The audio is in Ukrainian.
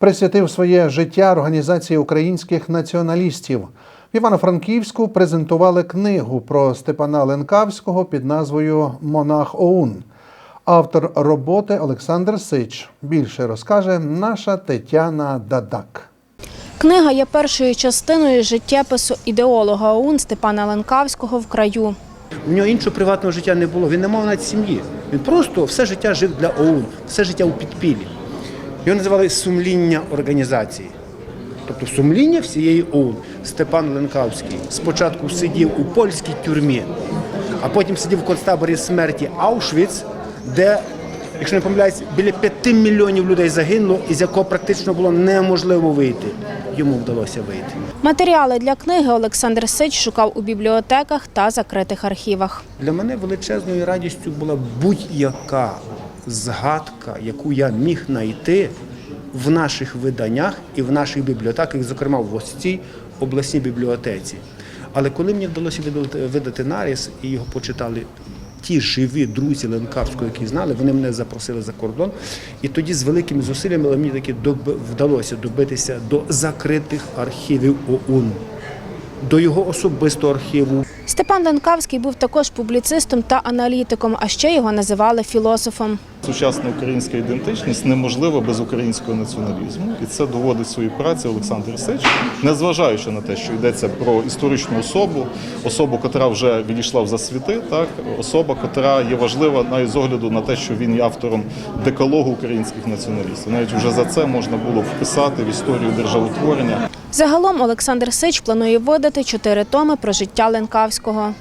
присвятив своє життя організації українських націоналістів. В Івано-Франківську презентували книгу про Степана Ленкавського під назвою Монах Оун. Автор роботи Олександр Сич. Більше розкаже наша Тетяна Дадак. Книга є першою частиною життєпису ідеолога ОУН Степана Ленкавського в краю. У нього іншого приватного життя не було. Він не мав навіть сім'ї. Він просто все життя жив для ОУН, все життя у підпіллі. Його називали сумління організації. Тобто сумління всієї ОУН. Степан Ленкавський спочатку сидів у польській тюрмі, а потім сидів в концтаборі смерті Аушвіц, де, якщо не помиляюсь, біля п'яти мільйонів людей загинуло, із якого практично було неможливо вийти. Йому вдалося вийти. Матеріали для книги Олександр Сич шукав у бібліотеках та закритих архівах. Для мене величезною радістю була будь-яка згадка, яку я міг знайти в наших виданнях і в наших бібліотеках, зокрема в ось цій обласній бібліотеці. Але коли мені вдалося видати, наріс і його почитали ті живі друзі Ленкавського, які знали, вони мене запросили за кордон. І тоді з великими зусиллями але мені таки вдалося добитися до закритих архівів ОУН, до його особистого архіву. Степан Ленкавський був також публіцистом та аналітиком, а ще його називали філософом. Сучасна українська ідентичність неможлива без українського націоналізму, і це доводить в своїй праці Олександр Сич, незважаючи на те, що йдеться про історичну особу, особу, котра вже відійшла в засвіти, так особа, котра є важлива навіть з огляду на те, що він є автором декалогу українських націоналістів. Навіть вже за це можна було вписати в історію державотворення. Загалом Олександр Сич планує видати чотири томи про життя Ленкавського. Козловського.